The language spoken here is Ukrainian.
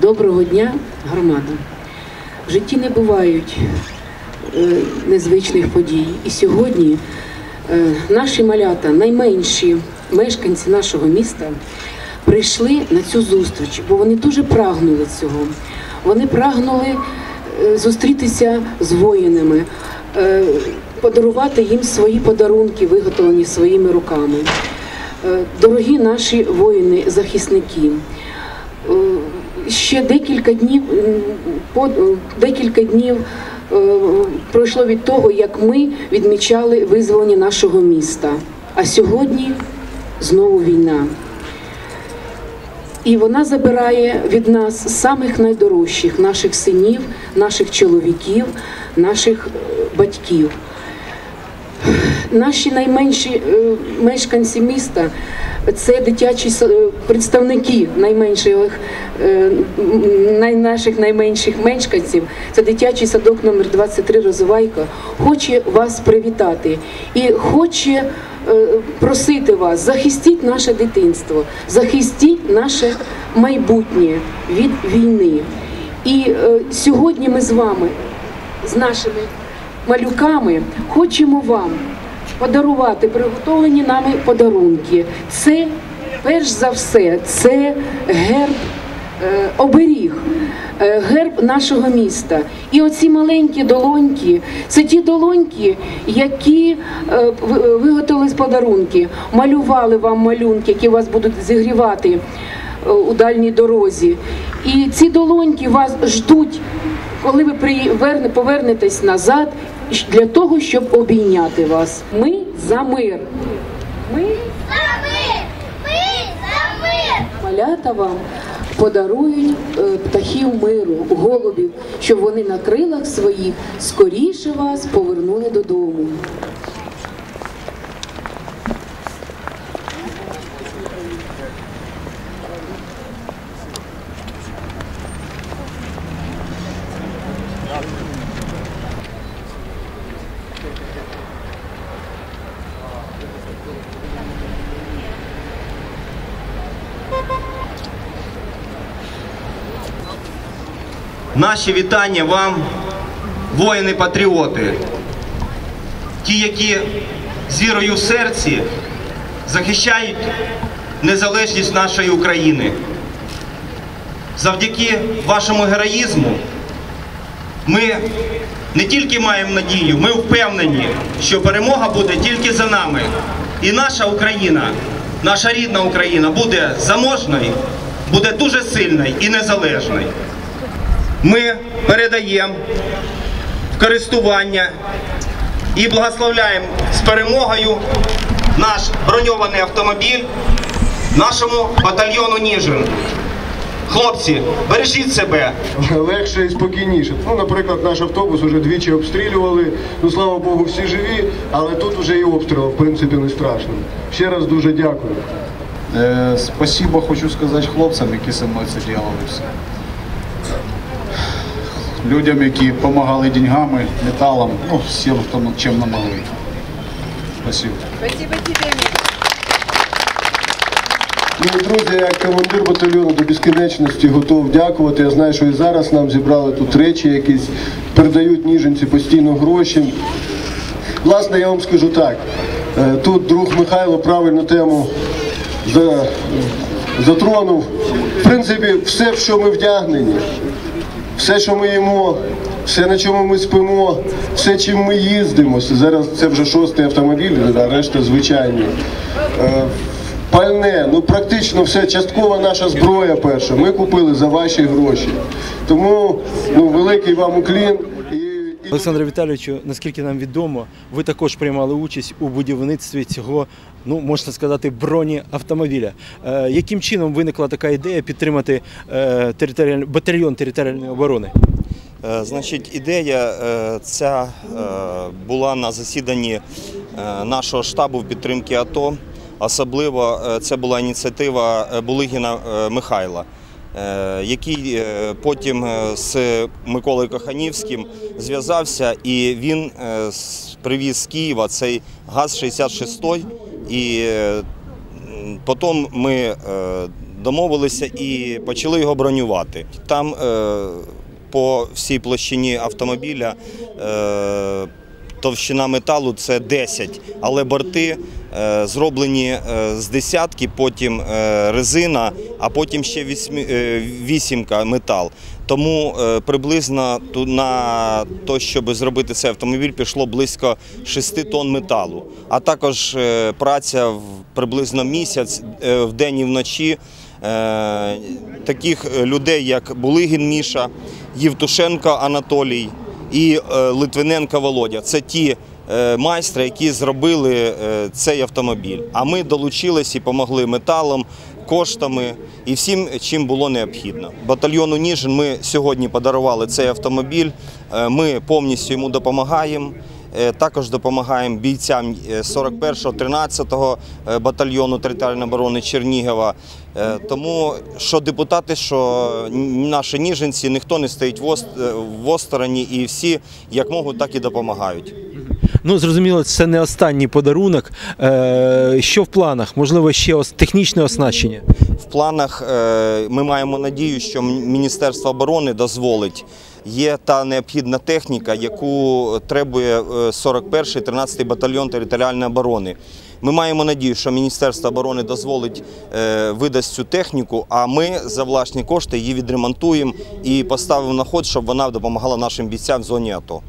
Доброго дня, громада. В житті не бувають е, незвичних подій. І сьогодні е, наші малята, найменші мешканці нашого міста, прийшли на цю зустріч, бо вони дуже прагнули цього. Вони прагнули е, зустрітися з воїнами, подарувати їм свої подарунки, виготовлені своїми руками. Е, Дорогі наші воїни-захисники, е, ще декілька днів по декілька днів е, пройшло від того, як ми відмічали визволення нашого міста. А сьогодні знову війна. І вона забирає від нас самих найдорожчих наших синів, наших чоловіків, наших е, батьків. Наші найменші е, мешканці міста це дитячі е, представники найменших е, наших найменших мешканців. Це дитячий садок номер 23 Розувайка. Хоче вас привітати і хоче просити вас, захистіть наше дитинство, захистіть наше майбутнє від війни. І сьогодні ми з вами, з нашими малюками хочемо вам подарувати приготовлені нами подарунки. Це перш за все, це герб е, оберіг. е, Герб нашого міста. І оці маленькі долоньки це ті долоньки, які е, виготовили з подарунки, малювали вам малюнки, які вас будуть зігрівати у дальній дорозі. І ці долоньки вас ждуть коли ви повернетесь назад для того, щоб обійняти вас. Ми за мир. Ми За мир! Ми за мир! малята вам подарують е, птахів миру, голубів, щоб вони на крилах своїх скоріше вас повернули додому. Наші вітання вам, воїни-патріоти, ті, які з вірою в серці захищають незалежність нашої України. Завдяки вашому героїзму ми не тільки маємо надію, ми впевнені, що перемога буде тільки за нами. І наша Україна, наша рідна Україна буде заможною, буде дуже сильною і незалежною ми передаємо в користування і благословляємо з перемогою наш броньований автомобіль нашому батальйону Ніжин. Хлопці, бережіть себе, легше і спокійніше. Ну, наприклад, наш автобус вже двічі обстрілювали. Ну, слава Богу, всі живі, але тут вже і обстріл, в принципі, не страшно. Ще раз дуже дякую. Е, Спасибо хочу сказати хлопцям, які зі мною це все. Людям, які допомагали деньгами, металом, ну, всім, хто чим нам могли. Спасибо. Ну, і, друзі, я як командир батальйону до безкінечності готов дякувати. Я знаю, що і зараз нам зібрали тут речі якісь, передають ніженці постійно гроші. Власне, я вам скажу так. е, Тут друг Михайло правильну тему затронув. В принципі, все, в що ми вдягнені, все, що ми їмо, все, на чому ми спимо, все, чим ми їздимо. Зараз це вже шостий автомобіль, а решта звичайні. Е, Пальне, ну практично все, часткова наша зброя перша. Ми купили за ваші гроші. Тому ну, великий вам уклін. Олександре Віталійовичу, наскільки нам відомо, ви також приймали участь у будівництві цього, ну можна сказати, бронеавтомобіля. Е, яким чином виникла така ідея підтримати е, територіаль... батальйон територіальної оборони? Е, Значить, ідея е, ця е, була на засіданні е, нашого штабу в підтримки АТО. Особливо це була ініціатива Булигіна Михайла, який е, потім е, з Миколою Коханівським зв'язався і він е, привіз з Києва цей ГАЗ-66 і е, Потім ми е, домовилися і почали його бронювати. Там е, по всій площині автомобіля е, товщина металу це 10, але борти е, зроблені е, з десятки, потім е, резина, а потім ще вісімка метал. Тому приблизно на те, щоб зробити цей автомобіль, пішло близько 6 тонн металу. А також праця в приблизно місяць е, вдень і вночі таких людей, як Булигін Міша, Євтушенко Анатолій і Литвиненка Володя. Це ті е, майстри, які зробили е, цей автомобіль. А ми долучились і допомогли металом, коштами і всім, чим було необхідно. Батальйону Ніжин ми сьогодні подарували цей автомобіль. Е, Ми повністю йому допомагаємо. Е, Також допомагаємо бійцям е, 41-го, 13-го е, батальйону територіальної оборони Чернігова. Е, Тому що депутати, що наші ніженці, ніхто не стоїть в ост- е, в остороні і всі як можуть, так і допомагають. Ну, зрозуміло, це не останній подарунок. Е, що в планах? Можливо, ще технічне оснащення? В планах е, ми маємо надію, що Міністерство оборони дозволить. Є та необхідна техніка, яку требує е, 41-й, 13-й батальйон територіальної оборони. Ми маємо надію, що Міністерство оборони дозволить е, видасть цю техніку, а ми за власні кошти її відремонтуємо і поставимо на ход, щоб вона допомагала нашим бійцям в зоні АТО.